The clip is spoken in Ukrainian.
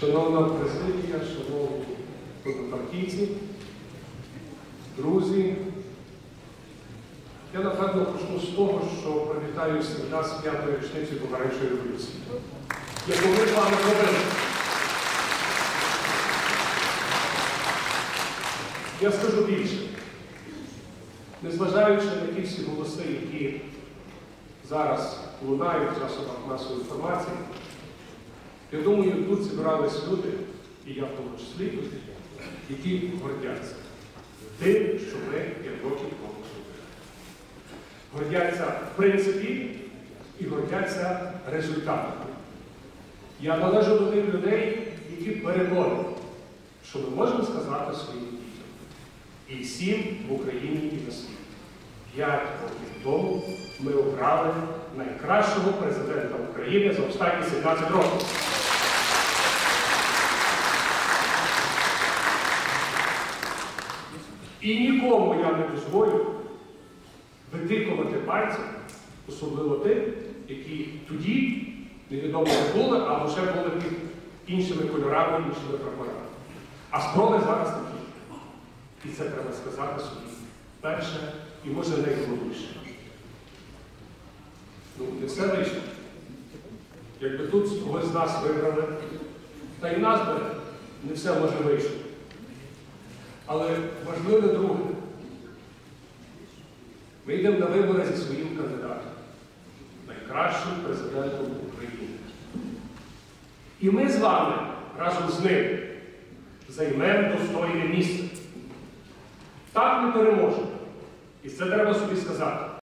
Шановна президія, шановні однопартійці, друзі, я напевно почну з того, що привітаю всіх з п'ятою річницею помаранчевої революції. Яку з вами зробили. Я скажу більше. Незважаючи на ті всі голоси, які зараз лунають в засобах масової інформації, я думаю, тут зібрались люди, і я в тому числі які гордяться тим, що ми 5 років тому зробили. Гордяться в принципі і гордяться результатами. Я належу до тих людей, які переконані, що ми можемо сказати своїм дітям. І всім в Україні і на світі. П'ять років тому ми обрали найкращого президента України за останні 17 років. І нікому я не дозволю витикувати пальцем, особливо тим, які тоді невідомо не були, а лише були під іншими кольорами, іншими прапорами. А спроби зараз такі. І це треба сказати собі перше і може найголовніше. Ну, не все вийшло. Якби тут когось з нас вибрали, та й в нас би не все може вийшло. Але важливе друге. Ми йдемо на вибори зі своїм кандидатом, найкращим президентом України. І ми з вами разом з ним займемо достойне місце. Так ми переможемо. І це треба собі сказати.